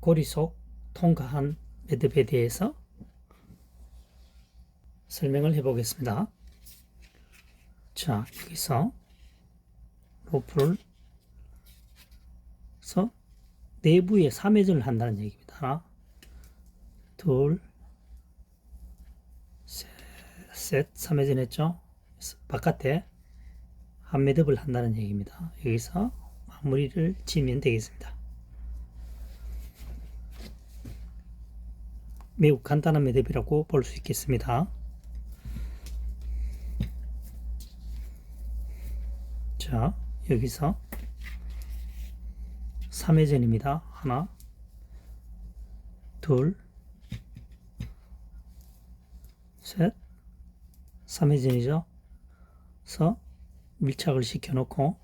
고리 속 통과한 매듭에 대해서 설명을 해 보겠습니다. 자, 여기서 로프를 서 내부에 3회전을 한다는 얘기입니다. 하나, 둘, 셋, 셋 3회전 했죠? 바깥에 한 매듭을 한다는 얘기입니다. 여기서 마무리를 지면 되겠습니다. 매우 간단한 매듭이라고 볼 수 있겠습니다. 자, 여기서 3회전입니다. 하나, 둘, 셋, 3회전이죠. 서 밀착을 시켜 놓고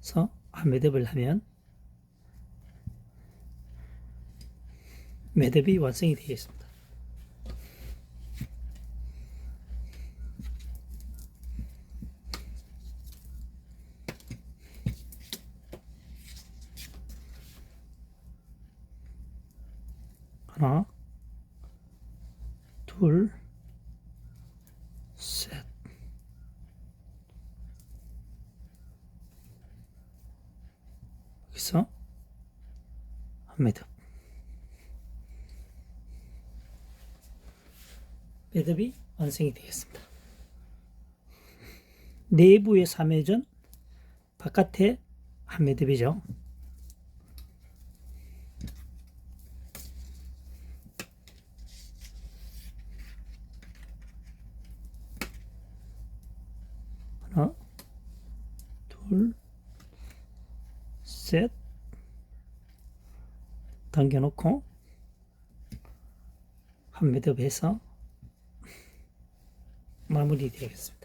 서 한 매듭을 하면 매듭이 완성이 되겠습니다. 하나, 둘, 셋. 여기서 한 매듭. 매듭이 완성이 되겠습니다. 내부의 3회전, 바깥에 한 매듭이죠. 하나, 둘, 셋, 당겨놓고 한 매듭 해서 마무리 되겠습니다.